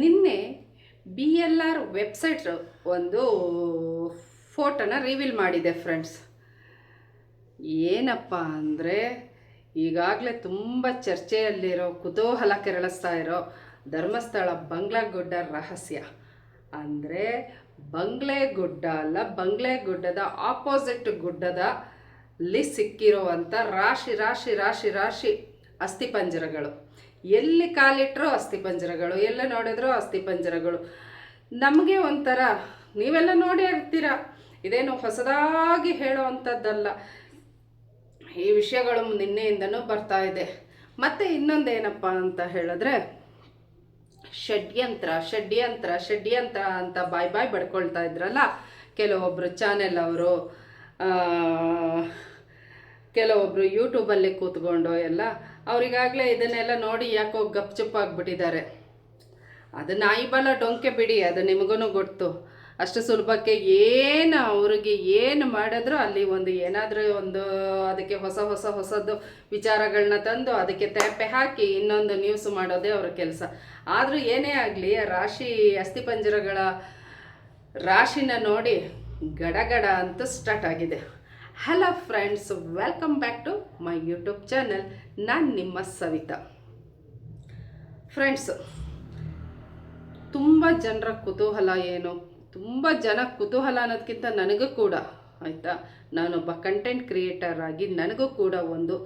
ನಿನ್ನೆ B L R website ಒಂದು ಫೋಟೋನ ರಿವೀಲ್ ಮಾಡಿದೆ ಫ್ರೆಂಡ್ಸ್ ಏನಪ್ಪ ಅಂದರೆ, ಈಗಾಗಲೇ ತುಂಬ ಚರ್ಚೆಯಲ್ಲಿರೋ, ಕುತೂಹಲ ಕೆರಳಿಸ್ತಾ ಇರೋ ಧರ್ಮಸ್ಥಳ ಬಂಗ್ಲಾಗುಡ್ಡ ರಹಸ್ಯ. ಅಂದರೆ, ಬಂಗ್ಲೆಗುಡ್ಡ ಅಲ್ಲ, ಬಂಗ್ಲೆಗುಡ್ಡದ ಆಪೋಸಿಟ್ ಗುಡ್ಡದ ಲಿ ಸಿಕ್ಕಿರುವಂಥ ರಾಶಿ ರಾಶಿ ರಾಶಿ ರಾಶಿ ಅಸ್ಥಿಪಂಜರಗಳು. ಎಲ್ಲಿ ಕಾಲಿಟ್ಟರೂ ಅಸ್ಥಿಪಂಜರಗಳು ಎಲ್ಲ ನೋಡಿದ್ರೂ ಅಸ್ಥಿಪಂಜರಗಳು ನಮಗೆ ಒಂಥರ, ನೀವೆಲ್ಲ ನೋಡಿ ಇರ್ತೀರ. ಇದೇನು ಹೊಸದಾಗಿ ಹೇಳೋ ಅಂಥದ್ದಲ್ಲ ಈ ವಿಷಯಗಳು ನಿನ್ನೆಯಿಂದನೂ ಬರ್ತಾ ಇದೆ. ಮತ್ತು ಇನ್ನೊಂದೇನಪ್ಪ ಅಂತ ಹೇಳಿದ್ರೆ, ಷಡ್ಯಂತ್ರ ಷಡ್ಯಂತ್ರ ಷಡ್ಯಂತ್ರ ಅಂತ ಬಾಯ್ ಬಾಯ್ ಬಡ್ಕೊಳ್ತಾ ಇದ್ರಲ್ಲ? ಕೆಲವೊಬ್ಬರು ಚಾನೆಲ್ ಅವರು ಕೆಲವೊಬ್ಬರು ಯೂಟ್ಯೂಬಲ್ಲಿ ಕೂತ್ಕೊಂಡು ಎಲ್ಲ ಅವರಿಗಾಗಲೇ ಇದನ್ನೆಲ್ಲ ನೋಡಿ ಯಾಕೋ ಗಪ್ಚುಪ್ ಆಗಿಬಿಟ್ಟಿದ್ದಾರೆ. ಅದು ನಾಯಿ ಬಲ ಡೊಂಕೆ ಬಿಡಿ, ಅದು ನಿಮಗೂ ಗೊತ್ತು. ಅಷ್ಟು ಸುಲಭಕ್ಕೆ ಏನು ಅವ್ರಿಗೆ ಏನು ಮಾಡಿದ್ರು ಅಲ್ಲಿ ಒಂದು ಏನಾದರೂ ಒಂದು ಅದಕ್ಕೆ ಹೊಸ ಹೊಸ ಹೊಸದು ವಿಚಾರಗಳನ್ನ ತಂದು ಅದಕ್ಕೆ ತೆಪ್ಪೆ ಹಾಕಿ ಇನ್ನೊಂದು ನ್ಯೂಸ್ ಮಾಡೋದೇ ಅವ್ರ ಕೆಲಸ. ಆದರೂ ಏನೇ ಆಗಲಿ ರಾಶಿ ಅಸ್ಥಿಪಂಜರಗಳ ರಾಶಿನ ನೋಡಿ ಗಡಗಡ ಅಂತ ಸ್ಟಾರ್ಟ್ ಆಗಿದೆ. Hello friends welcome back to my YouTube channel ನಾನು ನಿಮ್ಮ ಸವಿತಾ. ಫ್ರೆಂಡ್ಸ್ ತುಂಬ ಜನರ ಕುತೂಹಲ ಏನು? ತುಂಬ ಜನ ಕುತೂಹಲ ಅನ್ನೋದಕ್ಕಿಂತ ನನಗೂ ಕೂಡ, ಆಯಿತಾ? ನಾನೊಬ್ಬ ಕಂಟೆಂಟ್ ಕ್ರಿಯೇಟರ್ ಆಗಿ ನನಗೂ ಕೂಡ ಒಂದು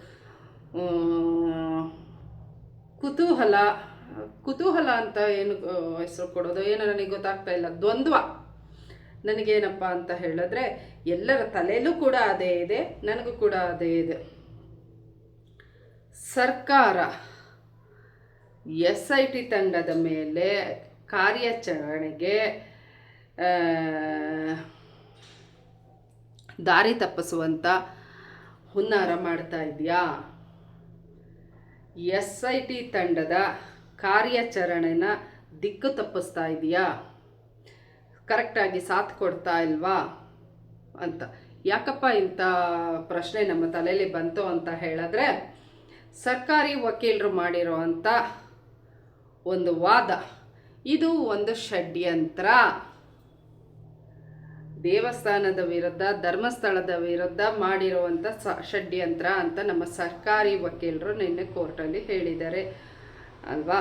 ಕುತೂಹಲ ಕುತೂಹಲ ಅಂತ ಏನು ಹೆಸರು ಕೊಡೋದು? ಏನೋ ನನಗೆ ಗೊತ್ತಾಗ್ತಾ ಇಲ್ಲ. ದ್ವಂದ್ವ. ನನಗೇನಪ್ಪ ಅಂತ ಹೇಳಿದ್ರೆ, ಎಲ್ಲರ ತಲೆಯಲ್ಲೂ ಕೂಡ ಅದೇ ಇದೆ, ನನಗೂ ಕೂಡ ಅದೇ ಇದೆ. ಸರ್ಕಾರ ಎಸ್ ಐ ಟಿ ತಂಡದ ಮೇಲೆ ಕಾರ್ಯಾಚರಣೆಗೆ ದಾರಿ ತಪ್ಪಿಸುವಂಥ ಹುನ್ನಾರ ಮಾಡ್ತಾ ಇದೆಯಾ? ಎಸ್ ಐ ಟಿ ತಂಡದ ಕಾರ್ಯಾಚರಣೆನ ದಿಕ್ಕು ತಪ್ಪಿಸ್ತಾ ಇದೆಯಾ? ಕರೆಕ್ಟಾಗಿ ಸಾಥ್ ಕೊಡ್ತಾ ಇಲ್ವಾ ಅಂತ. ಯಾಕಪ್ಪ ಇಂಥ ಪ್ರಶ್ನೆ ನಮ್ಮ ತಲೆಯಲ್ಲಿ ಬಂತು ಅಂತ ಹೇಳಿದ್ರೆ, ಸರ್ಕಾರಿ ವಕೀಲರು ಮಾಡಿರೋ ಅಂಥ ಒಂದು ವಾದ, ಇದು ಒಂದು ಷಡ್ಯಂತ್ರ. ದೇವಸ್ಥಾನದ ವಿರುದ್ಧ, ಧರ್ಮಸ್ಥಳದ ವಿರುದ್ಧ ಮಾಡಿರುವಂಥ ಸ, ಷಡ್ಯಂತ್ರ ಅಂತ ನಮ್ಮ ಸರ್ಕಾರಿ ವಕೀಲರು ನಿನ್ನೆ ಕೋರ್ಟಲ್ಲಿ ಹೇಳಿದ್ದಾರೆ ಅಲ್ವಾ?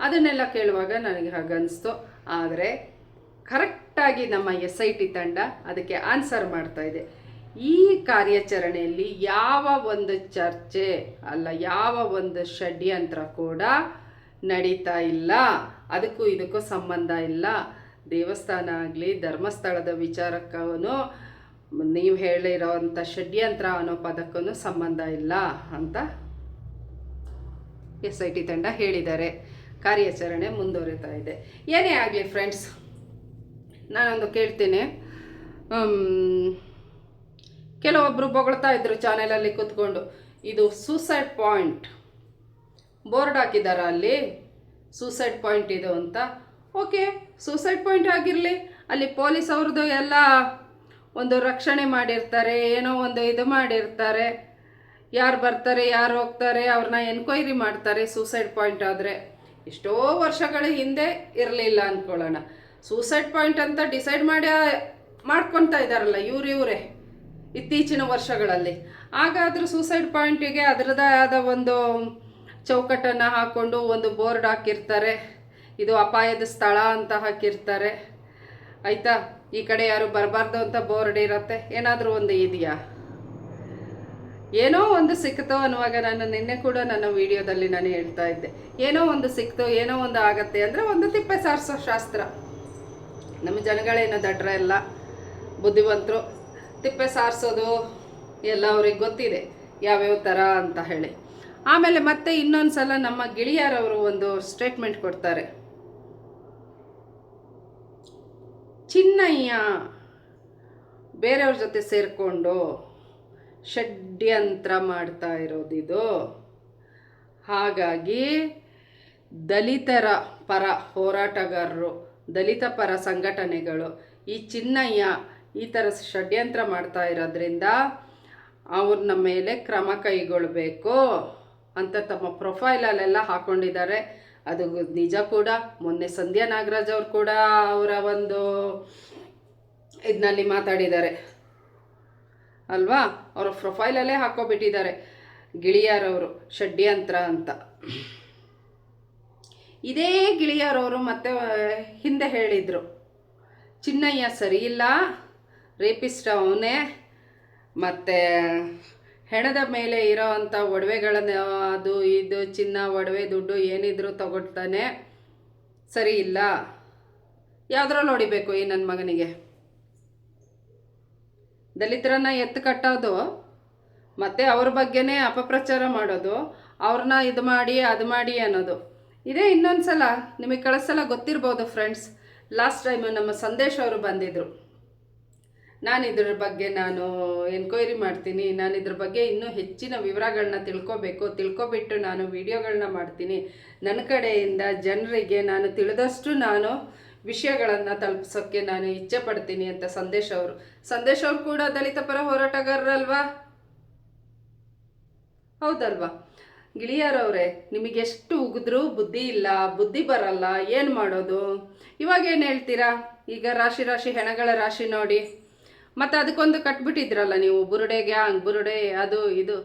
ಅದನ್ನೆಲ್ಲ ಕೇಳುವಾಗ ನನಗೆ ಹಾಗನ್ನಿಸ್ತು ಆದರೆ ಕರೆಕ್ಟಾಗಿ ನಮ್ಮ ಎಸ್ ಐ ಟಿ ತಂಡ ಅದಕ್ಕೆ ಆನ್ಸರ್ ಮಾಡ್ತಾ ಇದೆ. ಈ ಕಾರ್ಯಾಚರಣೆಯಲ್ಲಿ ಯಾವ ಒಂದು ಚರ್ಚೆ ಅಲ್ಲ, ಯಾವ ಒಂದು ಷಡ್ಯಂತ್ರ ಕೂಡ ನಡೀತಾ ಇಲ್ಲ. ಅದಕ್ಕೂ ಇದಕ್ಕೂ ಸಂಬಂಧ ಇಲ್ಲ. ದೇವಸ್ಥಾನ ಆಗಲಿ, ಧರ್ಮಸ್ಥಳದ ವಿಚಾರಕ್ಕೂ ನೀವು ಹೇಳಿರೋವಂಥ ಷಡ್ಯಂತ್ರ ಅನ್ನೋ ಪದಕ್ಕೂ ಸಂಬಂಧ ಇಲ್ಲ ಅಂತ ಎಸ್ ಐ ಟಿ ತಂಡ ಹೇಳಿದ್ದಾರೆ. ಕಾರ್ಯಾಚರಣೆ ಮುಂದುವರಿತಾ ಇದೆ. ಏನೇ ಆಗಲಿ ಫ್ರೆಂಡ್ಸ್ ನಾನೊಂದು ಕೇಳ್ತೀನಿ. ಕೆಲವೊಬ್ಬರು ಬೊಗಳ್ತಾ ಇದ್ರು ಚಾನೆಲಲ್ಲಿ ಕೂತ್ಕೊಂಡು. ಇದು ಸೂಸೈಡ್ ಪಾಯಿಂಟ್. ಬೋರ್ಡ್ ಹಾಕಿದಾರ ಅಲ್ಲಿ? ಸೂಸೈಡ್ ಪಾಯಿಂಟ್ ಇದು ಅಂತ. ಓಕೆ, ಸೂಸೈಡ್ ಪಾಯಿಂಟ್ ಆಗಿರಲಿ. ಅಲ್ಲಿ ಪೊಲೀಸ್ ಅವ್ರದ್ದು ಎಲ್ಲ ಒಂದು ರಕ್ಷಣೆ ಮಾಡಿರ್ತಾರೆ, ಏನೋ ಒಂದು ಇದು ಮಾಡಿರ್ತಾರೆ. ಯಾರು ಬರ್ತಾರೆ, ಯಾರು ಹೋಗ್ತಾರೆ ಅವ್ರನ್ನ ಎನ್ಕ್ವೈರಿ ಮಾಡ್ತಾರೆ ಸೂಸೈಡ್ ಪಾಯಿಂಟ್ ಆದರೆ. ಎಷ್ಟೋ ವರ್ಷಗಳ ಹಿಂದೆ ಇರಲಿಲ್ಲ ಅಂದ್ಕೊಳ್ಳೋಣ ಸೂಸೈಡ್ ಪಾಯಿಂಟ್ ಅಂತ ಡಿಸೈಡ್ ಮಾಡಿ ಮಾಡ್ಕೊತಾ ಇದ್ದಾರಲ್ಲ ಇವ್ರು ಇವರೇ ಇತ್ತೀಚಿನ ವರ್ಷಗಳಲ್ಲಿ. ಹಾಗಾದರೂ ಸೂಸೈಡ್ ಪಾಯಿಂಟಿಗೆ ಅದರದೇ ಆದ ಒಂದು ಚೌಕಟ್ಟನ್ನು ಹಾಕ್ಕೊಂಡು ಒಂದು ಬೋರ್ಡ್ ಹಾಕಿರ್ತಾರೆ. ಇದು ಅಪಾಯದ ಸ್ಥಳ ಅಂತ ಹಾಕಿರ್ತಾರೆ. ಆಯಿತಾ? ಈ ಕಡೆ ಯಾರು ಬರಬಾರ್ದು ಅಂತ ಬೋರ್ಡ್ ಇರುತ್ತೆ. ಏನಾದರೂ ಒಂದು ಇದೆಯಾ? ಏನೋ ಒಂದು ಸಿಕ್ತೋ ಅನ್ನುವಾಗ ನಾನು ನಿನ್ನೆ ಕೂಡ ನನ್ನ ವಿಡಿಯೋದಲ್ಲಿ ನಾನು ಹೇಳ್ತಾ ಇದ್ದೆ. ಏನೋ ಒಂದು ಸಿಕ್ತೋ, ಏನೋ ಒಂದು ಆಗತ್ತೆ ಅಂದರೆ ಒಂದು ತಿಪ್ಪೆ ಸಾರಿಸೋ ಶಾಸ್ತ್ರ. ನಮ್ಮ ಜನಗಳೇನು ದಡ್ರ ಎಲ್ಲ ಬುದ್ಧಿವಂತರು, ತಿಪ್ಪೆ ಸಾರಿಸೋದು ಎಲ್ಲ ಅವ್ರಿಗೆ ಗೊತ್ತಿದೆ, ಯಾವ್ಯಾವ ಥರ ಅಂತ ಹೇಳಿ. ಆಮೇಲೆ ಮತ್ತೆ ಇನ್ನೊಂದು ಸಲ ನಮ್ಮ ಗಿಳಿಯರವರು ಒಂದು ಸ್ಟೇಟ್ಮೆಂಟ್ ಕೊಡ್ತಾರೆ. ಚಿನ್ನಯ್ಯ ಬೇರೆಯವ್ರ ಜೊತೆ ಸೇರಿಕೊಂಡು ಷಡ್ಯಂತ್ರ ಮಾಡ್ತಾ ಇರೋದಿದು. ಹಾಗಾಗಿ ದಲಿತರ ಪರ ಹೋರಾಟಗಾರರು ದಲಿತ ಪರ ಸಂಘಟನೆಗಳು ಈ ಚಿನ್ನಯ್ಯ ಈ ಥರ ಷಡ್ಯಂತ್ರ ಮಾಡ್ತಾ ಇರೋದ್ರಿಂದ ಅವ್ರನ್ನ ಮೇಲೆ ಕ್ರಮ ಕೈಗೊಳ್ಳಬೇಕು ಅಂತ ತಮ್ಮ ಪ್ರೊಫೈಲಲ್ಲೆಲ್ಲ ಹಾಕ್ಕೊಂಡಿದ್ದಾರೆ ಅದು ನಿಜ ಕೂಡ. ಮೊನ್ನೆ ಸಂಧ್ಯಾ ನಾಗರಾಜ್ ಅವರು ಕೂಡ ಅವರ ಒಂದು ಇದ್ನಲ್ಲಿ ಮಾತಾಡಿದ್ದಾರೆ. ಅಲ್ವಾ? ಅವರ ಪ್ರೊಫೈಲಲ್ಲೇ ಹಾಕೋಬಿಟ್ಟಿದ್ದಾರೆ. ಗಿಳಿಯಾರವರು, ಷಡ್ಯಂತ್ರ ಅಂತ. ಇದೇ ಗಿಳಿಯರವರು ಮತ್ತೆ ಹಿಂದೆ ಹೇಳಿದರು. ಚಿನ್ನಯ್ಯ ಸರಿಯಿಲ್ಲ ರೇಪಿಸ್ಟ್ ಅವನೇ, ಮತ್ತು ಹೆಣದ ಮೇಲೆ ಇರೋ ಅಂಥ ಒಡವೆಗಳನ್ನ, ಅದು ಇದು, ಚಿನ್ನ, ಒಡವೆ, ದುಡ್ಡು ಏನಿದ್ರು ತಗೊಳ್ತಾನೆ. ಸರಿ ಇಲ್ಲ. ಯಾವುದ್ರಲ್ಲಿ ಹೊಡಿಬೇಕು ಈ ನನ್ನ ಮಗನಿಗೆ. ದಲಿತರನ್ನ ಎತ್ತು ಕಟ್ಟೋದು, ಮತ್ತು ಅವ್ರ ಬಗ್ಗೆನೇ ಅಪಪ್ರಚಾರ ಮಾಡೋದು ಅವ್ರನ್ನ ಇದು ಮಾಡಿ, ಅದು ಮಾಡಿ ಅನ್ನೋದು. ಇದೇ ಇನ್ನೊಂದು ಸಲ ನಿಮಗೆ ಕಳಿಸಲ ಗೊತ್ತಿರ್ಬೋದು ಫ್ರೆಂಡ್ಸ್ ಲಾಸ್ಟ್ ಟೈಮ್ ನಮ್ಮ ಸಂದೇಶ್ ಅವರು ಬಂದಿದ್ದರು ನಾನು ಇದ್ರ ಬಗ್ಗೆ ನಾನು ಎನ್ಕ್ವೈರಿ ಮಾಡ್ತೀನಿ. ನಾನು ಇದ್ರ ಬಗ್ಗೆ ಇನ್ನೂ ಹೆಚ್ಚಿನ ವಿವರಗಳನ್ನ ತಿಳ್ಕೊಬೇಕು. ತಿಳ್ಕೊಬಿಟ್ಟು ನಾನು ವಿಡಿಯೋಗಳನ್ನ ಮಾಡ್ತೀನಿ. ನನ್ನ ಕಡೆಯಿಂದ ಜನರಿಗೆ ನಾನು ತಿಳಿದಷ್ಟು ನಾನು ವಿಷಯಗಳನ್ನು ತಲುಪಿಸೋಕ್ಕೆ ನಾನು ಇಚ್ಛೆ ಪಡ್ತೀನಿ ಅಂತ ಸಂದೇಶ್ ಅವರು. ಸಂದೇಶ್ ಅವರು ಕೂಡ ದಲಿತ ಪರ ಹೋರಾಟಗಾರರಲ್ವಾ? ಹೌದಲ್ವಾ? ಗಿಳಿಯಾರವ್ರೆ ನಿಮಗೆ ಎಷ್ಟು ಉಗಿದ್ರೂ ಬುದ್ಧಿ ಇಲ್ಲ, ಬುದ್ಧಿ ಬರಲ್ಲ, ಏನು ಮಾಡೋದು? ಇವಾಗ ಏನು ಹೇಳ್ತೀರಾ? ಈಗ ರಾಶಿ ರಾಶಿ ಹೆಣಗಳ ರಾಶಿ ನೋಡಿ. ಮತ್ತು ಅದಕ್ಕೊಂದು ಕಟ್ಬಿಟ್ಟಿದ್ರಲ್ಲ ನೀವು, ಬುರುಡೆ ಗ್ಯಾಂಗ್, ಬುರುಡೆ ಅದು ಇದು.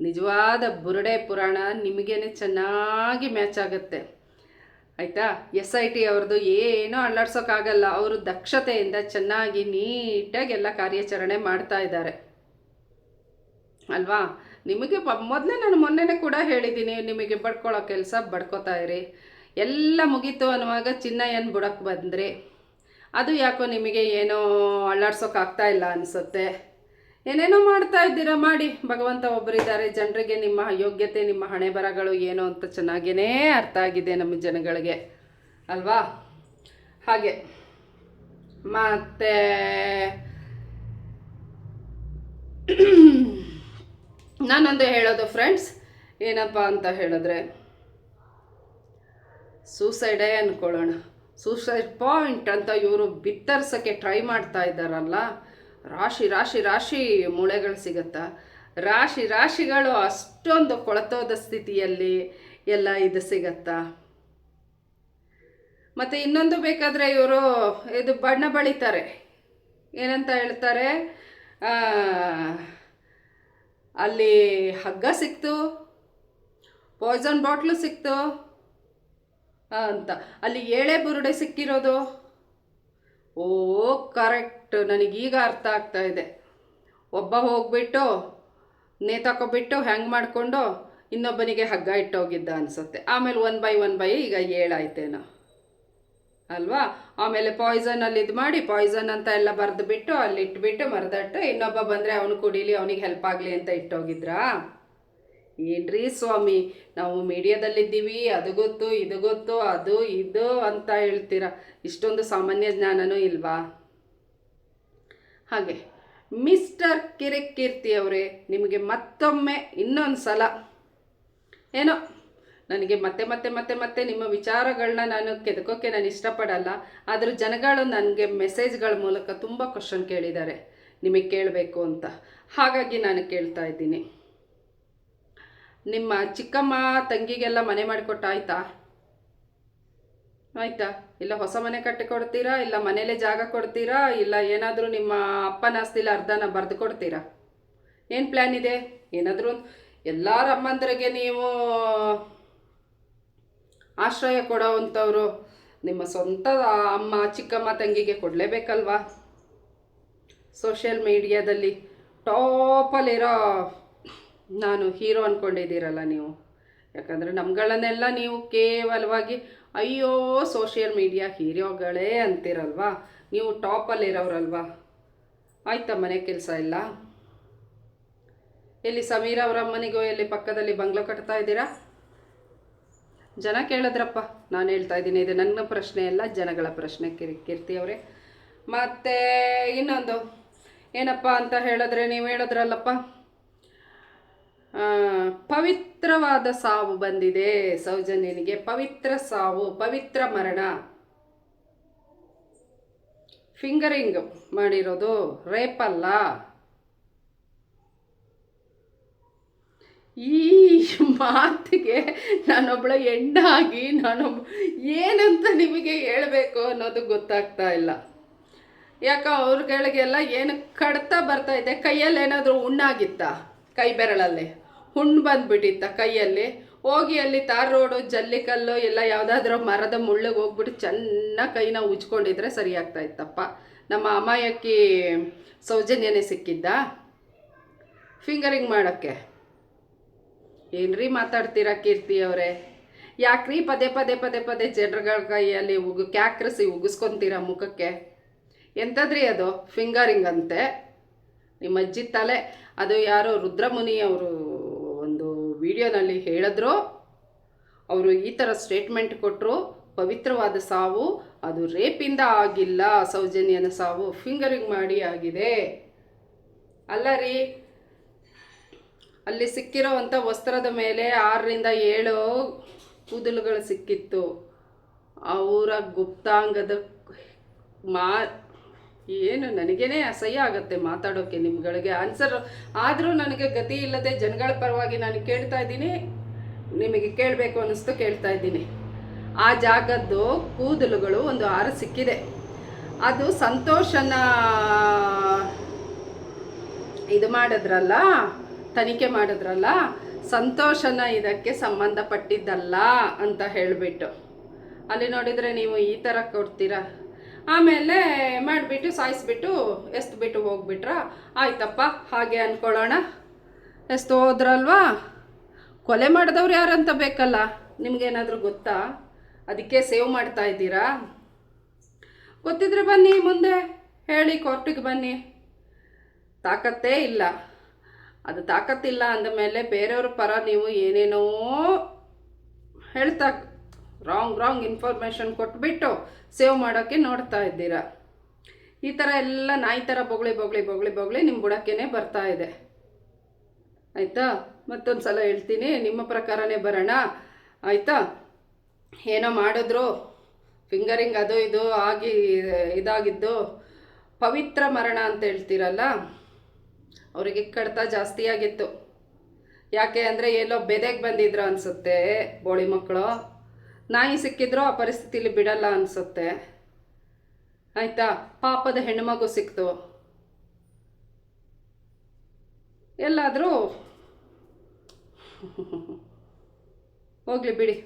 ನಿಜವಾದ ಬುರುಡೆ ಪುರಾಣ ನಿಮಗೇನೆ ಚೆನ್ನಾಗಿ ಮ್ಯಾಚ್ ಆಗುತ್ತೆ. ಆಯಿತಾ? ಎಸ್ ಐ ಟಿ ಅವ್ರದ್ದು ಏನೂ ಅಳ್ಳಾಡ್ಸೋಕ್ಕಾಗಲ್ಲ ಅವರು ದಕ್ಷತೆಯಿಂದ ಚೆನ್ನಾಗಿ ನೀಟಾಗಿ ಎಲ್ಲ ಕಾರ್ಯಾಚರಣೆ ಮಾಡ್ತಾ ಇದ್ದಾರೆ. ಅಲ್ವಾ? ನಿಮಗೆ ಪ ಮೊದಲೇ ನಾನು ಮೊನ್ನೆನೇ ಕೂಡ ಹೇಳಿದ್ದೀನಿ, ನಿಮಗೆ ಬಡ್ಕೊಳ್ಳೋ ಕೆಲಸ ಬಡ್ಕೋತಾ ಇರಿ. ಎಲ್ಲ ಮುಗೀತು ಅನ್ನುವಾಗ ಚಿನ್ನ ಏನು ಬುಡಕ್ಕೆ ಬಂದ್ರಿ, ಅದು ಯಾಕೋ ನಿಮಗೆ ಏನೋ ಅಳ್ಳಾಡ್ಸೋಕ್ಕಾಗ್ತಾ ಇಲ್ಲ ಅನಿಸುತ್ತೆ. ಏನೇನೋ ಮಾಡ್ತಾ ಇದ್ದೀರಾ ಮಾಡಿ. ಭಗವಂತ ಒಬ್ಬರಿದ್ದಾರೆ ಜನರಿಗೆ ನಿಮ್ಮ ಯೋಗ್ಯತೆ ನಿಮ್ಮ ಹಣೆ ಬರಗಳು ಏನು ಅಂತ ಚೆನ್ನಾಗೇ ಅರ್ಥ ಆಗಿದೆ ನಮ್ಮ ಜನಗಳಿಗೆ. ಅಲ್ವಾ? ಹಾಗೆ. ಮತ್ತು ನಾನೊಂದು ಹೇಳೋದು ಫ್ರೆಂಡ್ಸ್ ಏನಪ್ಪ ಅಂತ ಹೇಳಿದ್ರೆ ಸೂಸೈಡೇ ಅಂದ್ಕೊಳ್ಳೋಣ ಸೂಸೈಡ್ ಪಾಯಿಂಟ್ ಅಂತ ಇವರು ಬಿತ್ತರ್ಸೋಕ್ಕೆ ಟ್ರೈ ಮಾಡ್ತಾ ಇದ್ದಾರಲ್ಲ, ರಾಶಿ ರಾಶಿ ರಾಶಿ ಮೂಳೆಗಳು ಸಿಗುತ್ತಾ? ರಾಶಿ, ರಾಶಿಗಳು ಅಷ್ಟೊಂದು ಕೊಳತೋದ ಸ್ಥಿತಿಯಲ್ಲಿ ಎಲ್ಲ ಇದು ಸಿಗತ್ತಾ? ಮತ್ತು ಇನ್ನೊಂದು ಬೇಕಾದರೆ ಇವರು ಇದು ಬಣ್ಣ ಬಳಿತಾರೆ. ಏನಂತ ಹೇಳ್ತಾರೆ? ಅಲ್ಲಿ ಹಗ್ಗ ಸಿಕ್ತು ಪಾಯ್ಸನ್ ಬಾಟ್ಲು ಸಿಕ್ತು ಅಂತ. ಅಲ್ಲಿ ಏಳೆ ಬುರುಡೆ ಸಿಕ್ಕಿರೋದು. ಓ ಕರೆಕ್ಟ್ ನನಗೀಗ ಅರ್ಥ ಆಗ್ತಾ ಇದೆ. ಒಬ್ಬ ಹೋಗ್ಬಿಟ್ಟು ನೇತಾಕೊಬಿಟ್ಟು ಹ್ಯಾಂಗ್ ಮಾಡಿಕೊಂಡು ಇನ್ನೊಬ್ಬನಿಗೆ ಹಗ್ಗ ಇಟ್ಟೋಗಿದ್ದ ಅನಿಸುತ್ತೆ. ಆಮೇಲೆ ಒನ್ ಬೈ ಒನ್ ಬೈ ಈಗ ಏಳಾಯ್ತೇನೋ. ಅಲ್ವಾ? ಆಮೇಲೆ ಪಾಯ್ಸನ್ ಅಲ್ಲಿ ಇದು ಮಾಡಿ ಪಾಯ್ಸನ್ ಅಂತ ಎಲ್ಲ ಬರೆದು ಬಿಟ್ಟು ಅಲ್ಲಿ ಇಟ್ಬಿಟ್ಟು ಮರೆದಟ್ಟು, ಇನ್ನೊಬ್ಬ ಬಂದರೆ ಅವನು ಕುಡೀಲಿ, ಅವನಿಗೆ ಹೆಲ್ಪ್ ಆಗಲಿ ಅಂತ ಇಟ್ಟೋಗಿದ್ರಾ? ಏನ್ರಿ ಸ್ವಾಮಿ, ನಾವು ಮೀಡಿಯಾದಲ್ಲಿದ್ದೀವಿ, ಅದು ಗೊತ್ತು, ಇದು ಗೊತ್ತು, ಅದು ಇದು ಅಂತ ಹೇಳ್ತೀರಾ? ಇಷ್ಟೊಂದು ಸಾಮಾನ್ಯ ಜ್ಞಾನನೂ ಇಲ್ವಾ? ಹಾಗೆ, ಮಿಸ್ಟರ್ ಕಿರಿಕೀರ್ತಿ ಅವರೇ, ನಿಮಗೆ ಮತ್ತೊಮ್ಮೆ ಇನ್ನೊಂದು ಸಲ ಏನೋ? ನನಗೆ ಮತ್ತೆ ಮತ್ತೆ ಮತ್ತೆ ಮತ್ತೆ ನಿಮ್ಮ ವಿಚಾರಗಳನ್ನ ನಾನು ಕೆದಕೋಕ್ಕೆ ನಾನು ಇಷ್ಟಪಡಲ್ಲ. ಆದರೂ ಜನಗಳು ನನಗೆ ಮೆಸೇಜ್ಗಳ ಮೂಲಕ ತುಂಬ ಕ್ವಶನ್ ಕೇಳಿದ್ದಾರೆ. ನಿಮಗೆ ಕೇಳಬೇಕು ಅಂತ. ಹಾಗಾಗಿ ನಾನು ಕೇಳ್ತಾ ಇದ್ದೀನಿ. ನಿಮ್ಮ ಚಿಕ್ಕಮ್ಮ ತಂಗಿಗೆಲ್ಲ ಮನೆ ಮಾಡಿಕೊಟ್ಟಾಯ್ತಾ? ಆಯ್ತಾ? ಇಲ್ಲ ಹೊಸ ಮನೆ ಕಟ್ಟಿ ಕೊಡ್ತೀರಾ ಇಲ್ಲ ಮನೇಲೇ ಜಾಗ ಕೊಡ್ತೀರಾ? ಇಲ್ಲ ಏನಾದರೂ ನಿಮ್ಮ ಅಪ್ಪನ ಆಸ್ತಿಲಿ ಅರ್ಧನ ಬರೆದು ಕೊಡ್ತೀರಾ? ಏನು ಪ್ಲ್ಯಾನ್ ಇದೆ? ಏನಾದರೂ ಎಲ್ಲರ ಅಮ್ಮಂದ್ರಿಗೆ ನೀವು ಆಶ್ರಯ ಕೊಡೋವಂಥವ್ರು, ನಿಮ್ಮ ಸ್ವಂತ ಅಮ್ಮ, ಚಿಕ್ಕಮ್ಮ, ತಂಗಿಗೆ ಕೊಡಲೇಬೇಕಲ್ವಾ? ಸೋಷಿಯಲ್ ಮೀಡಿಯಾದಲ್ಲಿ ಟಾಪಲ್ಲಿರೋ ನಾನು ಹೀರೋ ಅಂದ್ಕೊಂಡಿದ್ದೀರಲ್ಲ ನೀವು. ಯಾಕಂದರೆ ನಮ್ಗಳನ್ನೆಲ್ಲ ನೀವು ಕೇವಲವಾಗಿ, ಅಯ್ಯೋ ಸೋಷಿಯಲ್ ಮೀಡಿಯಾ ಹೀರೋಗಳೇ ಅಂತೀರಲ್ವಾ? ನೀವು ಟಾಪಲ್ಲಿರೋರಲ್ವಾ ಆಯ್ತಾ ಮನೆ ಕೆಲಸ ಇಲ್ಲ ಎಲ್ಲಿ ಸಮೀರ ಅವರ ಅಮ್ಮನಿಗೋ, ಎಲ್ಲಿ ಪಕ್ಕದಲ್ಲಿ ಬಂಗ್ಲೋ ಕಟ್ತಾ ಇದ್ದೀರಾ? ಜನ ಕೇಳಿದ್ರಪ್ಪ, ನಾನು ಹೇಳ್ತಾ ಇದ್ದೀನಿ, ಇದು ನನ್ನ ಪ್ರಶ್ನೆ ಅಲ್ಲ, ಜನಗಳ ಪ್ರಶ್ನೆ, ಕಿರಿ, ಕೀರ್ತಿ ಅವರೇ. ಮತ್ತು ಇನ್ನೊಂದು, ಏನಪ್ಪ ಅಂತ ಹೇಳಿದ್ರೆ ನೀವು ಹೇಳಿದ್ರಲ್ಲಪ್ಪ ಪವಿತ್ರವಾದ ಸಾವು ಬಂದಿದೆ, ಸೌಜನ್ಯನಿಗೆ ಪವಿತ್ರ ಸಾವು, ಪವಿತ್ರ ಮರಣ. ಫಿಂಗರಿಂಗ್ ಮಾಡಿರೋದು, ರೇಪ್ ಈ ಮಾತಿಗೆ ನಾನೊಬ್ಬಳ ಹೆಣ್ಣಾಗಿ ನಾನೊಬ್ಬ ಏನಂತ ನಿಮಗೆ ಹೇಳಬೇಕು ಅನ್ನೋದು ಗೊತ್ತಾಗ್ತಾ ಇಲ್ಲ. ಯಾಕೆ ಅವ್ರಗಳಿಗೆಲ್ಲ ಏನು ಕಡ್ತಾ ಇದೆ, ಕೈಯಲ್ಲಿ ಏನಾದರೂ ಹುಣ್ಣಾಗಿತ್ತ? ಕೈ ಬೆರಳಲ್ಲಿ. ಹುಣ್ಣು ಬಂದ್ಬಿಟ್ಟಿತ್ತ ಕೈಯಲ್ಲಿ? ಹೋಗಿ ಅಲ್ಲಿ ತಾರ್ ರೋಡು, ಜಲ್ಲಿಕಲ್ಲು ಎಲ್ಲ ಯಾವುದಾದ್ರೂ ಮರದ ಮುಳ್ಳಿಗೆ ಹೋಗ್ಬಿಟ್ಟು ಚೆನ್ನಾಗಿ ಕೈನ ಉಜ್ಕೊಂಡಿದ್ರೆ ಸರಿ ಆಗ್ತಾ ಇತ್ತಪ್ಪ. ನಮ್ಮ ಅಮಾಯಕ್ಕಿ ಸೌಜನ್ಯನೇ ಸಿಕ್ಕಿದ್ದ. ಫಿಂಗರಿಂಗ್ ಮಾಡೋಕ್ಕೆ. ಏನ್ರಿ ಮಾತಾಡ್ತೀರಾ ಕೀರ್ತಿ ಅವರೇ? ಯಾಕ್ರಿ ಪದೇ ಪದೇ ಪದೇ ಪದೇ ಜನರುಗಳ ಕೈಯಲ್ಲಿ ಉಗು ಕ್ಯಾಕ್ರಸಿ ಉಗಿಸ್ಕೊಂತೀರಾ ಮುಖಕ್ಕೆ? ಎಂಥದ್ರಿ ಅದು? ಫಿಂಗರಿಂಗ್ ಅಂತೆ. ನಿಮ್ಮ ಅಜ್ಜಿ ತಲೆ, ಅದು ಯಾರೋ ರುದ್ರಮುನಿ ಅವರು ಒಂದು ವಿಡಿಯೋನಲ್ಲಿ ಹೇಳಿದ್ರು. ಅವರು ಈ ಥರ ಸ್ಟೇಟ್ಮೆಂಟ್ ಕೊಟ್ಟರು ಪವಿತ್ರವಾದ ಸಾವು, ಅದು ರೇಪಿಂದ ಆಗಿಲ್ಲ, ಸೌಜನ್ಯನ ಸಾವು ಫಿಂಗರಿಂಗ್ ಮಾಡಿ ಆಗಿದೆ. ಅಲ್ಲ ರೀ ಅಲ್ಲಿ ಸಿಕ್ಕಿರೋವಂಥ ವಸ್ತ್ರದ ಮೇಲೆ ಆರರಿಂದ ಏಳು ಕೂದಲುಗಳು ಸಿಕ್ಕಿತ್ತು. ಅವರ ಗುಪ್ತಾಂಗದ ಮಾ, ಏನು ನನಗೇನೆ ಅಸಹ್ಯ ಆಗುತ್ತೆ ಮಾತಾಡೋಕ್ಕೆ ನಿಮ್ಗಳಿಗೆ. ಆನ್ಸರ್ ಆದರೂ ನನಗೆ ಗತಿ ಇಲ್ಲದೆ ಜನಗಳ ಪರವಾಗಿ ನಾನು ಕೇಳ್ತಾ ಇದ್ದೀನಿ. ನಿಮಗೆ ಕೇಳಬೇಕು ಅನ್ನಿಸ್ತು ಕೇಳ್ತಾ ಇದ್ದೀನಿ. ಆ ಜಾಗದ್ದು ಕೂದಲುಗಳು ಒಂದು ಆರು ಸಿಕ್ಕಿದೆ. ಅದು ಸಂತೋಷನ ಇದು ಮಾಡಿದ್ರಲ್ಲ? ತನಿಖೆ ಮಾಡಿದ್ರಲ್ಲ, ಸಂತೋಷನ ಇದಕ್ಕೆ ಸಂಬಂಧಪಟ್ಟಿದ್ದಲ್ಲ ಅಂತ ಹೇಳಿಬಿಟ್ಟು. ಅಲ್ಲಿ ನೋಡಿದರೆ ನೀವು ಈ ಥರ ಕೊಡ್ತೀರಾ? ಆಮೇಲೆ ಮಾಡಿಬಿಟ್ಟು, ಸಾಯಿಸ್ಬಿಟ್ಟು ಎಷ್ಟು ಬಿಟ್ಟು ಹೋಗ್ಬಿಟ್ರ? ಆಯ್ತಪ್ಪ, ಹಾಗೆ ಅಂದ್ಕೊಳ್ಳೋಣ ಎಷ್ಟು ಹೋದ್ರಲ್ವಾ? ಕೊಲೆ ಮಾಡಿದವ್ರು ಯಾರಂತ ಬೇಕಲ್ಲ? ನಿಮ್ಗೇನಾದರೂ ಗೊತ್ತಾ? ಅದಕ್ಕೆ ಸೇವ್ ಮಾಡ್ತಾ ಇದ್ದೀರಾ? ಗೊತ್ತಿದ್ರೆ ಬನ್ನಿ ಮುಂದೆ. ಹೇಳಿ, ಕೋರ್ಟಿಗೆ ಬನ್ನಿ. ತಾಕತ್ತೇ ಇಲ್ಲ. ಅದು ತಾಕತ್ತಿಲ್ಲ ಅಂದಮೇಲೆ ಬೇರೆಯವ್ರ ಪರ ನೀವು ಏನೇನೋ ಹೇಳ್ತಾ ರಾಂಗ್ ರಾಂಗ್ ಇನ್ಫಾರ್ಮೇಷನ್ ಕೊಟ್ಬಿಟ್ಟು ಸೇವ್ ಮಾಡೋಕ್ಕೆ ನೋಡ್ತಾ ಇದ್ದೀರಾ. ಈ ಥರ ಎಲ್ಲ ನಾಯಿ ಥರ ಬೊಗಳಿ ಬೊಗಳಿ ಬೊಗಳಿ ಬೊಗಳಿ ನಿಮ್ಮ ಬುಡಕ್ಕೇನೆ ಬರ್ತಾ ಇದೆ. ಆಯಿತಾ? ಮತ್ತೊಂದು ಸಲ ಹೇಳ್ತೀನಿ, ನಿಮ್ಮ ಪ್ರಕಾರನೇ ಬರೋಣ. ಆಯಿತಾ? ಏನೋ ಮಾಡಿದ್ರು ಫಿಂಗರಿಂಗ್ ಅದು ಇದು, ಆಗಿ ಇದಾಗಿದ್ದು, ಪವಿತ್ರ ಮರಣ ಅಂತ ಹೇಳ್ತೀರಲ್ಲ? ಅವರಿಗೆ ಕಡತ ಜಾಸ್ತಿ ಆಗಿತ್ತು. ಯಾಕೆ ಅಂದರೆ ಎಲ್ಲೋ ಬೆದೆಗೆ ಬಂದಿದ್ರು ಅನಿಸುತ್ತೆ, ಬೋಳಿ ಮಕ್ಕಳು. ನಾಯಿ ಸಿಕ್ಕಿದ್ರು ಆ ಪರಿಸ್ಥಿತಿಲಿ ಬಿಡಲ್ಲ ಅನಿಸುತ್ತೆ. ಆಯಿತಾ? ಪಾಪದ ಹೆಣ್ಣುಮಗು ಸಿಕ್ತು. ಎಲ್ಲಾದರೂ ಹೋಗ್ಲಿ ಬಿಡಿ.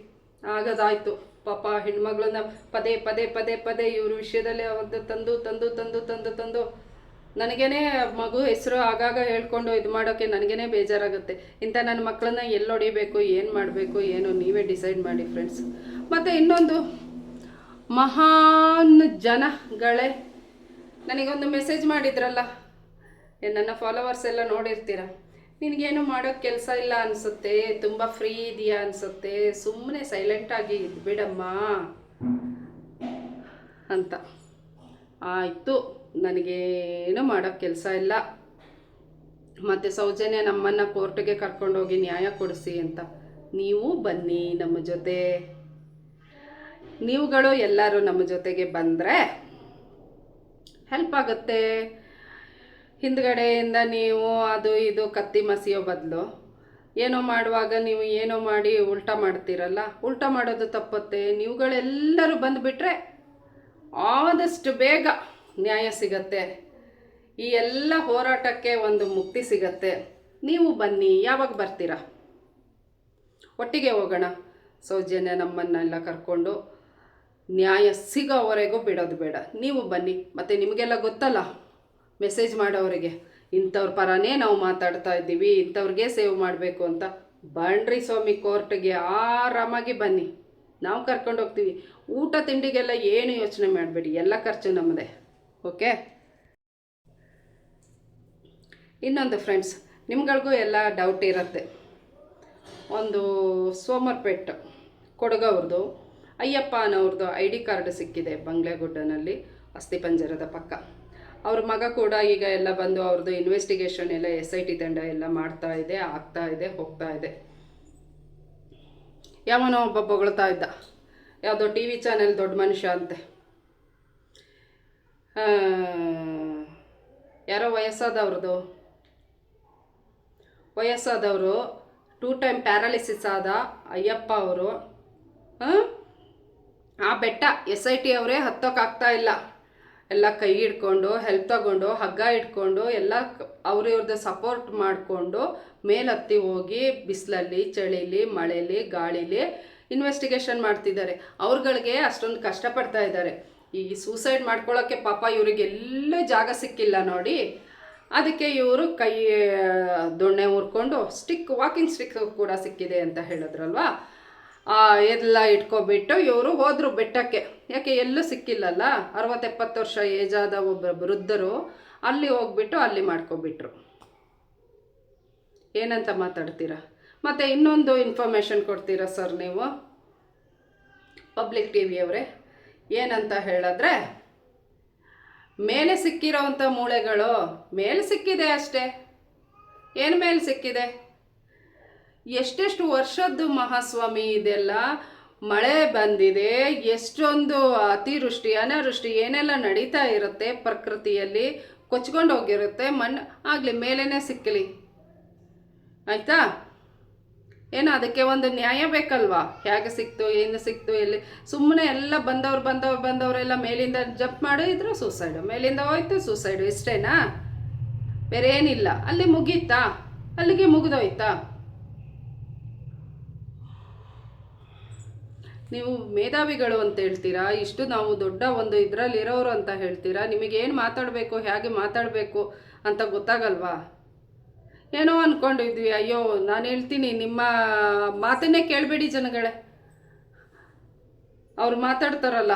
ಆಗೋದಾಯ್ತು. ಪಾಪ ಹೆಣ್ಮಗಳನ್ನ ಪದೇ ಪದೇ ಪದೇ ಪದೇ ಇವ್ರ ವಿಷಯದಲ್ಲಿ ಅವ್ರದ್ದು ತಂದು ತಂದು ತಂದು ತಂದು ತಂದು ನನಗೇನೆ ಮಗು ಹೆಸರು ಆಗಾಗ ಹೇಳ್ಕೊಂಡು ಇದು ಮಾಡೋಕ್ಕೆ ನನಗೇನೆ ಬೇಜಾರಾಗುತ್ತೆ. ಇಂಥ ನನ್ನ ಮಕ್ಕಳನ್ನ ಎಲ್ಲಿ ಹೊಡಿಬೇಕು, ಏನು ಮಾಡಬೇಕು, ಏನು, ನೀವೇ ಡಿಸೈಡ್ ಮಾಡಿ ಫ್ರೆಂಡ್ಸ್. ಮತ್ತು ಇನ್ನೊಂದು, ಮಹಾನ್ ಜನಗಳೇ. ನನಗೊಂದು ಮೆಸೇಜ್ ಮಾಡಿದ್ರಲ್ಲ ನನ್ನ ಫಾಲೋವರ್ಸ್ ಎಲ್ಲ ನೋಡಿರ್ತೀರ? ನಿನಗೇನು ಮಾಡೋ ಕೆಲಸ ಇಲ್ಲ ಅನಿಸುತ್ತೆ, ತುಂಬ ಫ್ರೀ ಇದೆಯಾ ಅನಿಸುತ್ತೆ ಸುಮ್ಮನೆ ಸೈಲೆಂಟಾಗಿ ಇದ್ಬಿಡಮ್ಮ ಅಂತ. ಆಯಿತು. ನನಗೇನು ಮಾಡೋ ಕೆಲಸ ಇಲ್ಲ. ಮತ್ತು ಸೌಜನ್ಯ ನಮ್ಮನ್ನು ಕೋರ್ಟ್ಗೆ ಕರ್ಕೊಂಡೋಗಿ ನ್ಯಾಯ ಕೊಡಿಸಿ ಅಂತ. ನೀವು ಬನ್ನಿ ನಮ್ಮ ಜೊತೆ. ನೀವುಗಳು ಎಲ್ಲರೂ ನಮ್ಮ ಜೊತೆಗೆ ಬಂದರೆ ಹೆಲ್ಪ್ ಆಗುತ್ತೆ. ಹಿಂದ್ಗಡೆಯಿಂದ ನೀವು ಅದು ಇದು ಕತ್ತಿ ಮಸಿಯೋ ಬದಲು. ಏನೋ ಮಾಡುವಾಗ ನೀವು ಏನೋ ಮಾಡಿ ಉಲ್ಟಾ ಮಾಡ್ತೀರಲ್ಲ? ಉಲ್ಟಾ ಮಾಡೋದು ತಪ್ಪತ್ತೆ. ನೀವುಗಳೆಲ್ಲರೂ ಬಂದುಬಿಟ್ರೆ ಆದಷ್ಟು ಬೇಗ ನ್ಯಾಯ ಸಿಗತ್ತೆ. ಈ ಎಲ್ಲ ಹೋರಾಟಕ್ಕೆ ಒಂದು ಮುಕ್ತಿ ಸಿಗತ್ತೆ. ನೀವು ಬನ್ನಿ, ಯಾವಾಗ ಬರ್ತೀರಾ? ಒಟ್ಟಿಗೆ ಹೋಗೋಣ. ಸೌಜನ್ಯ ನಮ್ಮನ್ನೆಲ್ಲ ಕರ್ಕೊಂಡು ನ್ಯಾಯ ಸಿಗೋವರೆಗೂ ಬಿಡೋದು ಬೇಡ. ನೀವು ಬನ್ನಿ. ಮತ್ತು ನಿಮಗೆಲ್ಲ ಗೊತ್ತಲ್ಲ? ಮೆಸೇಜ್ ಮಾಡೋರಿಗೆ ಇಂಥವ್ರ ಪರನೇ ನಾವು ಮಾತಾಡ್ತಾ ಇದ್ದೀವಿ, ಇಂಥವ್ರಿಗೆ ಸೇವ್ ಮಾಡಬೇಕು ಅಂತ. ಬಂಡ್ರಿ ಸ್ವಾಮಿ ಕೋರ್ಟ್ಗೆ ಆರಾಮಾಗಿ ಬನ್ನಿ. ನಾವು ಕರ್ಕೊಂಡು ಹೋಗ್ತೀವಿ ಊಟ ತಿಂಡಿಗೆಲ್ಲ ಏನು ಯೋಚನೆ ಮಾಡಬೇಡಿ. ಎಲ್ಲ ಖರ್ಚು ನಮ್ಮದೇ ಓಕೆ ಇನ್ನೊಂದು ಫ್ರೆಂಡ್ಸ್ ನಿಮ್ಗಳಿಗೂ ಎಲ್ಲ ಡೌಟ್ ಇರುತ್ತೆ. ಒಂದು ಸೋಮರ್ಪೇಟ್ ಕೊಡಗವ್ರದ್ದು ಅಯ್ಯಪ್ಪ ಅನ್ನೋರ್ದು ಐ ಡಿ ಕಾರ್ಡ್ ಸಿಕ್ಕಿದೆ ಬಂಗ್ಲೆಗುಡ್ಡನಲ್ಲಿ ಅಸ್ಥಿಪಂಜರದ ಪಕ್ಕ. ಅವ್ರ ಮಗ ಕೂಡ ಈಗ ಎಲ್ಲ ಬಂದು ಅವ್ರದ್ದು ಇನ್ವೆಸ್ಟಿಗೇಷನ್ ಎಲ್ಲ ಎಸ್ ಐ ಟಿ ತಂಡ ಎಲ್ಲ ಮಾಡ್ತಾ ಇದೆ, ಆಗ್ತಾ ಇದೆ, ಹೋಗ್ತಾ ಇದೆ. ಯಾವನೋ ಒಬ್ಬ ಬೊಗಳ್ತಾ ಇದ್ದ. ಯಾವುದೋ ಟಿ ವಿ ಚಾನೆಲ್ ದೊಡ್ಡ ಮನುಷ್ಯ ಅಂತೆ. ಯಾರೋ ವಯಸ್ಸಾದವ್ರದ್ದು ವಯಸ್ಸಾದವರು ಟೂ ಟೈಮ್ ಪ್ಯಾರಾಲಿಸಿಸ್ ಆದ ಅಯ್ಯಪ್ಪ ಅವರು. ಆ ಬೆಟ್ಟ ಎಸ್ ಐ ಟಿ ಅವರೇ ಹತ್ತೋಕ್ಕಾಗ್ತಾ ಇಲ್ಲ. ಎಲ್ಲ ಕೈ ಹಿಡ್ಕೊಂಡು ಹೆಲ್ಪ್ ತಗೊಂಡು, ಹಗ್ಗ ಇಟ್ಕೊಂಡು ಎಲ್ಲ ಅವ್ರ ಇವ್ರದ್ದು ಸಪೋರ್ಟ್ ಮಾಡಿಕೊಂಡು ಮೇಲತ್ತಿ ಹೋಗಿ ಬಿಸಿಲಲ್ಲಿ, ಚಳಿಲಿ, ಮಳೆಲಿ, ಗಾಳಿಲಿ ಇನ್ವೆಸ್ಟಿಗೇಷನ್ ಮಾಡ್ತಿದ್ದಾರೆ. ಅವ್ರಗಳಿಗೆ ಅಷ್ಟೊಂದು ಕಷ್ಟಪಡ್ತಾ ಇದ್ದಾರೆ. ಈ ಸೂಸೈಡ್ ಮಾಡ್ಕೊಳ್ಳೋಕ್ಕೆ ಪಾಪ ಇವ್ರಿಗೆ ಎಲ್ಲ ಜಾಗ ಸಿಕ್ಕಿಲ್ಲ ನೋಡಿ. ಅದಕ್ಕೆ ಇವರು ಕೈ, ದೊಣ್ಣೆ ಊರ್ಕೊಂಡು ಸ್ಟಿಕ್ ವಾಕಿಂಗ್ ಸ್ಟಿಕ್ ಕೂಡ ಸಿಕ್ಕಿದೆ ಅಂತ ಹೇಳಿದ್ರಲ್ವಾ? ಎಲ್ಲ ಇಟ್ಕೊಬಿಟ್ಟು ಇವರು ಹೋದರು ಬೆಟ್ಟಕ್ಕೆ. ಯಾಕೆ, ಎಲ್ಲೂ ಸಿಕ್ಕಿಲ್ಲಲ್ಲ? ಅರವತ್ತೆಪ್ಪತ್ತು ವರ್ಷ ಏಜಾದ ಒಬ್ಬ ವೃದ್ಧರು ಅಲ್ಲಿ ಹೋಗ್ಬಿಟ್ಟು ಅಲ್ಲಿ ಮಾಡ್ಕೊಬಿಟ್ರು. ಏನಂತ ಮಾತಾಡ್ತೀರಾ? ಮತ್ತು ಇನ್ನೊಂದು ಇನ್ಫಾರ್ಮೇಷನ್ ಕೊಡ್ತೀರಾ ಸರ್ ನೀವು? ಪಬ್ಲಿಕ್ ಟಿ ವಿಯವರೇ ಏನಂತ ಹೇಳಿದ್ರೆ, ಮೇಲೆ ಸಿಕ್ಕಿರೋವಂಥ ಮೂಳೆಗಳು ಮೇಲೆ ಸಿಕ್ಕಿದೆ ಅಷ್ಟೇ. ಏನು ಮೇಲೆ ಸಿಕ್ಕಿದೆ? ಎಷ್ಟೆಷ್ಟು ವರ್ಷದ್ದು ಮಹಾಸ್ವಾಮಿ ಇದೆಲ್ಲ? ಮಳೆ ಬಂದಿದೆ, ಎಷ್ಟೊಂದು ಅತಿವೃಷ್ಟಿ, ಅನಾವೃಷ್ಟಿ ಏನೆಲ್ಲ ನಡೀತಾ ಇರುತ್ತೆ ಪ್ರಕೃತಿಯಲ್ಲಿ? ಕೊಚ್ಕೊಂಡು ಹೋಗಿರುತ್ತೆ ಮಣ್ಣು. ಆಗಲಿ ಮೇಲೇ ಸಿಕ್ಕಲಿ ಆಯಿತಾ? ಏನು ಅದಕ್ಕೆ ಒಂದು ನ್ಯಾಯ ಬೇಕಲ್ವಾ? ಹೇಗೆ ಸಿಕ್ತು, ಏನು ಸಿಕ್ತು, ಎಲ್ಲಿ? ಸುಮ್ಮನೆ ಎಲ್ಲ ಬಂದವ್ರು ಬಂದವ್ರು ಬಂದವರೆಲ್ಲ ಮೇಲಿಂದ ಜಂಪ್ ಮಾಡಿದ್ರು ಸೂಸೈಡು ಮೇಲಿಂದ ಹೋಯ್ತು ಸೂಸೈಡು ಇಷ್ಟೇನಾ? ಬೇರೆ ಏನಿಲ್ಲ. ಅಲ್ಲಿ ಮುಗೀತಾ? ಅಲ್ಲಿಗೆ ಮುಗಿದೋಯ್ತಾ? ನೀವು ಮೇಧಾವಿಗಳು ಅಂತ ಹೇಳ್ತೀರಾ? ಇಷ್ಟು ನಾವು ದೊಡ್ಡ ಒಂದು ಇದರಲ್ಲಿರೋರು ಅಂತ ಹೇಳ್ತೀರಾ? ನಿಮಗೇನು ಮಾತಾಡಬೇಕು? ಹೇಗೆ ಮಾತಾಡಬೇಕು ಅಂತ ಗೊತ್ತಾಗಲ್ವಾ? ಏನೋ ಅಂದ್ಕೊಂಡಿದ್ವಿ ಅಯ್ಯೋ, ನಾನು ಹೇಳ್ತೀನಿ, ನಿಮ್ಮ ಮಾತನ್ನೇ ಕೇಳಬೇಡಿ ಜನಗಳೇ. ಅವ್ರು ಮಾತಾಡ್ತಾರಲ್ಲ,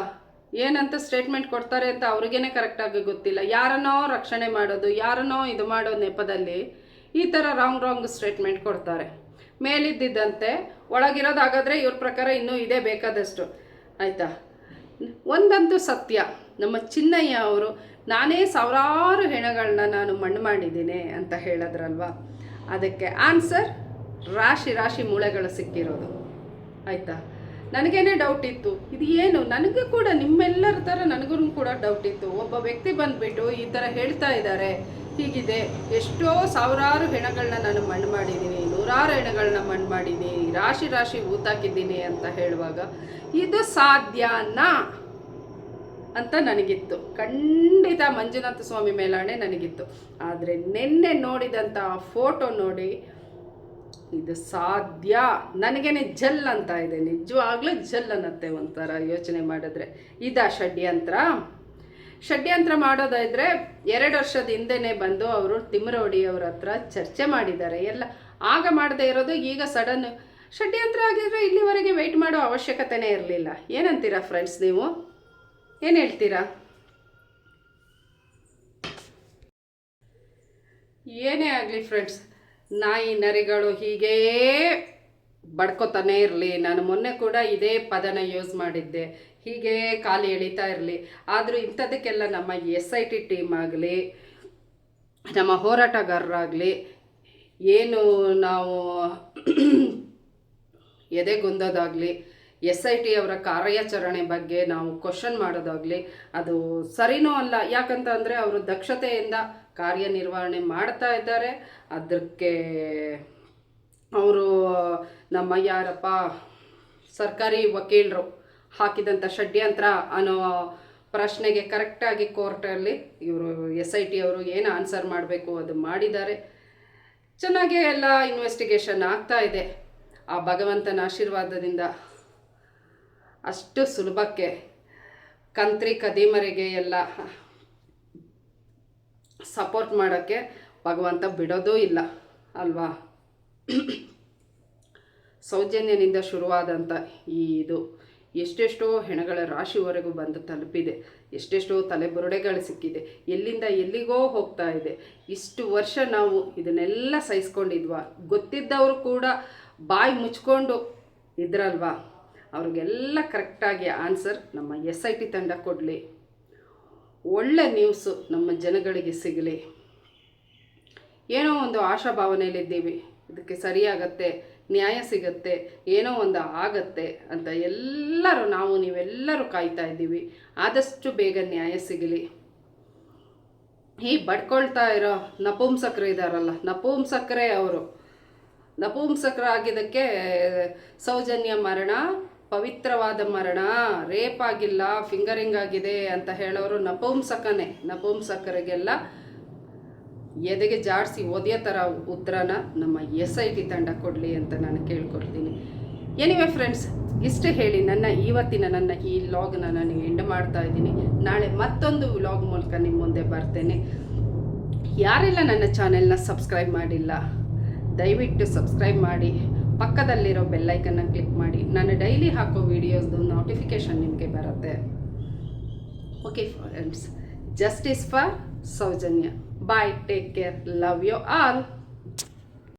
ಏನಂತ ಸ್ಟೇಟ್ಮೆಂಟ್ ಕೊಡ್ತಾರೆ ಅಂತ ಅವ್ರಿಗೇನೆ ಕರೆಕ್ಟಾಗಿ ಗೊತ್ತಿಲ್ಲ. ಯಾರನ್ನೋ ರಕ್ಷಣೆ ಮಾಡೋದು, ಯಾರನ್ನೋ ಇದು ಮಾಡೋ ನೆಪದಲ್ಲಿ ಈ ಥರ ರಾಂಗ್ ರಾಂಗ್ ಸ್ಟೇಟ್ಮೆಂಟ್ ಕೊಡ್ತಾರೆ. ಮೇಲಿದ್ದಂತೆ ಒಳಗಿರೋದಾಗಾದರೆ ಇವ್ರ ಪ್ರಕಾರ ಇನ್ನೂ ಇದೇ ಬೇಕಾದಷ್ಟು. ಆಯಿತಾ? ಒಂದಂತೂ ಸತ್ಯ. ನಮ್ಮ ಚಿನ್ನಯ್ಯ ಅವರು ನಾನೇ ಸಾವಿರಾರು ಹೆಣಗಳನ್ನ ನಾನು ಮಣ್ಣು ಮಾಡಿದ್ದೀನಿ ಅಂತ ಹೇಳಿದ್ರಲ್ವ? ಅದಕ್ಕೆ ಆನ್ಸರ್, ರಾಶಿ ರಾಶಿ ಮೂಳೆಗಳು ಸಿಕ್ಕಿರೋದು. ಆಯಿತಾ? ನನಗೇನೆ ಡೌಟ್ ಇತ್ತು. ಇದು ಏನು? ನನಗೂ ಕೂಡ ನಿಮ್ಮೆಲ್ಲರ ಥರ ನನಗೂ ಕೂಡ ಡೌಟ್ ಇತ್ತು. ಒಬ್ಬ ವ್ಯಕ್ತಿ ಬಂದುಬಿಟ್ಟು ಈ ಥರ ಹೇಳ್ತಾ ಇದ್ದಾರೆ. ಹೀಗಿದೆ. ಎಷ್ಟೋ ಸಾವಿರಾರು ಹೆಣಗಳನ್ನ ನಾನು ಮಣ್ಣು ಮಾಡಿದ್ದೀನಿ. ನೂರಾರು ಹೆಣಗಳನ್ನ ಮಣ್ಣು ಮಾಡಿದ್ದೀನಿ. ರಾಶಿ ರಾಶಿ ಊತಾಕಿದ್ದೀನಿ ಅಂತ ಹೇಳುವಾಗ, ಇದು ಸಾಧ್ಯನಾ? ಅಂತ ನನಗಿತ್ತು. ಖಂಡಿತ ಮಂಜುನಾಥ ಸ್ವಾಮಿ ಮೇಲಾಣೆ ನನಗಿತ್ತು. ಆದರೆ ನಿನ್ನೆ ನೋಡಿದಂಥ ಫೋಟೋ ನೋಡಿ ಇದು ಸಾಧ್ಯ. ನನಗೇನೆ ಜಲ್ ಅಂತ ಇದೆ. ನಿಜವಾಗ್ಲೂ ಜಲ್ ಅನ್ನತ್ತೆ ಒಂಥರ ಯೋಚನೆ ಮಾಡಿದ್ರೆ. ಇದಾ ಷಡ್ಯಂತ್ರ? ಷಡ್ಯಂತ್ರ ಮಾಡೋದಾದ್ರೆ ಎರಡು ವರ್ಷದ ಹಿಂದೆನೇ ಬಂದು ಅವರು ತಿಮ್ರೋಡಿ ಅವ್ರ ಹತ್ರ ಚರ್ಚೆ ಮಾಡಿದ್ದಾರೆ. ಎಲ್ಲ ಆಗ ಮಾಡದೇ ಇರೋದು ಈಗ ಸಡನ್ ಷಡ್ಯಂತ್ರ ಆಗಿದ್ರೆ ಇಲ್ಲಿವರೆಗೆ ವೆಯ್ಟ್ ಮಾಡೋ ಅವಶ್ಯಕತೆನೇ ಇರಲಿಲ್ಲ. ಏನಂತೀರಾ ಫ್ರೆಂಡ್ಸ್ ನೀವು? ಏನು ಹೇಳ್ತೀರಾ? ಏನೇ ಆಗಲಿ ಫ್ರೆಂಡ್ಸ್ ನಾಯಿ ನರಿಗಳು ಹೀಗೇ ಬಡ್ಕೋತಾನೆ ಇರಲಿ. ನಾನು ಮೊನ್ನೆ ಕೂಡ ಇದೇ ಪದನ ಯೂಸ್ ಮಾಡಿದ್ದೆ. ಹೀಗೆ ಕಾಲು ಎಳಿತಾ ಇರಲಿ. ಆದರೂ ಇಂಥದಕ್ಕೆಲ್ಲ ನಮ್ಮ ಎಸ್ ಐ ಟಿ ಟೀಮ್ ಆಗಲಿ, ನಮ್ಮ ಹೋರಾಟಗಾರರಾಗಲಿ, ಏನು ನಾವು ಎದೆಗುಂದೋದಾಗಲಿ ಎಸ್ ಐ ಟಿ ಅವರ ಕಾರ್ಯಾಚರಣೆ ಬಗ್ಗೆ ನಾವು ಕ್ವಶನ್ ಮಾಡೋದಾಗಲಿ ಅದು ಸರಿನೂ ಅಲ್ಲ. ಯಾಕಂತ ಅಂದರೆ ಅವರು ದಕ್ಷತೆಯಿಂದ ಕಾರ್ಯನಿರ್ವಹಣೆ ಮಾಡ್ತಾ ಇದ್ದಾರೆ. ಅದಕ್ಕೆ ಅವರು, ನಮ್ಮ ಯಾರಪ್ಪ, ಸರ್ಕಾರಿ ವಕೀಲರು ಹಾಕಿದಂಥ ಷಡ್ಯಂತ್ರ ಅನ್ನೋ ಪ್ರಶ್ನೆಗೆ ಕರೆಕ್ಟಾಗಿ ಕೋರ್ಟಲ್ಲಿ ಇವರು ಎಸ್ ಐ ಟಿ ಅವರು ಏನು ಆನ್ಸರ್ ಮಾಡಬೇಕು ಅದು ಮಾಡಿದ್ದಾರೆ. ಚೆನ್ನಾಗೇ ಎಲ್ಲ ಇನ್ವೆಸ್ಟಿಗೇಷನ್ ಆಗ್ತಾ ಇದೆ. ಆ ಭಗವಂತನ ಆಶೀರ್ವಾದದಿಂದ ಅಷ್ಟು ಸುಲಭಕ್ಕೆ ಕಂತ್ರಿ ಕದೀಮರಿಗೆ ಎಲ್ಲ ಸಪೋರ್ಟ್ ಮಾಡೋಕ್ಕೆ ಭಗವಂತ ಬಿಡೋದೂ ಇಲ್ಲ, ಅಲ್ವಾ? ಸೌಜನ್ಯನಿಂದ ಶುರುವಾದಂಥ ಈ ಇದು. ಎಷ್ಟೆಷ್ಟೋ ಹೆಣಗಳ ರಾಶಿವರೆಗೂ ಬಂದು ತಲುಪಿದೆ, ಎಷ್ಟೆಷ್ಟೋ ತಲೆಬುರುಡೆಗಳು ಸಿಕ್ಕಿದೆ, ಎಲ್ಲಿಂದ ಎಲ್ಲಿಗೋ ಹೋಗ್ತಾ ಇದೆ. ಇಷ್ಟು ವರ್ಷ ನಾವು ಇದನ್ನೆಲ್ಲ ಸಹಿಸ್ಕೊಂಡಿದ್ವಾ? ಗೊತ್ತಿದ್ದವರು ಕೂಡ ಬಾಯಿ ಮುಚ್ಕೊಂಡು ಇದ್ರಲ್ವಾ? ಅವ್ರಿಗೆಲ್ಲ ಕರೆಕ್ಟಾಗಿ ಆನ್ಸರ್ ನಮ್ಮ ಎಸ್ ಐ ಟಿ ತಂಡ ಕೊಡಲಿ. ಒಳ್ಳೆ ನ್ಯೂಸು ನಮ್ಮ ಜನಗಳಿಗೆ ಸಿಗಲಿ. ಏನೋ ಒಂದು ಆಶಾಭಾವನೆಯಲ್ಲಿದ್ದೀವಿ. ಇದಕ್ಕೆ ಸರಿಯಾಗತ್ತೆ, ನ್ಯಾಯ ಸಿಗತ್ತೆ, ಏನೋ ಒಂದು ಆಗತ್ತೆ ಅಂತ ಎಲ್ಲರೂ ನಾವು ನೀವೆಲ್ಲರೂ ಕಾಯ್ತಾ ಇದ್ದೀವಿ. ಆದಷ್ಟು ಬೇಗ ನ್ಯಾಯ ಸಿಗಲಿ. ಈ ಬಡ್ಕೊಳ್ತಾ ಇರೋ ನಪುಂಸಕರು ಇದ್ದಾರಲ್ಲ ನಪುಂಸಕರೇ ಅವರು. ನಪುಂಸಕರಾಗಿದ್ದಕ್ಕೆ ಸೌಜನ್ಯ ಮರಣ ಪವಿತ್ರವಾದ ಮರಣ ರೇಪ್ ಆಗಿಲ್ಲ ಫಿಂಗರಿಂಗ್ ಆಗಿದೆ ಅಂತ ಹೇಳೋರು ನಪುಂಸಕನೇ. ನಪುಂಸಕರಿಗೆಲ್ಲ ಎದೆಗೆ ಜಾಡಿಸಿ ಒದೆಯೋ ಥರ ಉತ್ತರನ ನಮ್ಮ ಎಸ್ ಐ ಟಿ ತಂಡ ಕೊಡಲಿ ಅಂತ ನಾನು ಕೇಳ್ಕೊಡ್ತೀನಿ. ಎನಿವೆ ಫ್ರೆಂಡ್ಸ್ ಇಷ್ಟೇ ಹೇಳಿ ನನ್ನ ಇವತ್ತಿನ ನನ್ನ ಈ ವ್ಲಾಗ್ನ ನಾನು ಎಂಡ್ ಮಾಡ್ತಾ ಇದ್ದೀನಿ. ನಾಳೆ ಮತ್ತೊಂದು ವ್ಲಾಗ್ ಮೂಲಕ ನಿಮ್ಮ ಮುಂದೆ ಬರ್ತೇನೆ. ಯಾರೆಲ್ಲ ನನ್ನ ಚಾನೆಲ್ನ ಸಬ್ಸ್ಕ್ರೈಬ್ ಮಾಡಿಲ್ಲ, ದಯವಿಟ್ಟು ಸಬ್ಸ್ಕ್ರೈಬ್ ಮಾಡಿ. ಪಕ್ಕದಲ್ಲಿರೋ ಬೆಲ್ಲೈಕನ್ನ ಕ್ಲಿಕ್ ಮಾಡಿ. ನಾನು ಡೈಲಿ ಹಾಕೋ ವೀಡಿಯೋಸ್ದು ನೋಟಿಫಿಕೇಷನ್ ನಿಮಗೆ ಬರುತ್ತೆ. Okay friends justice for Soujanya. Bye take care love you all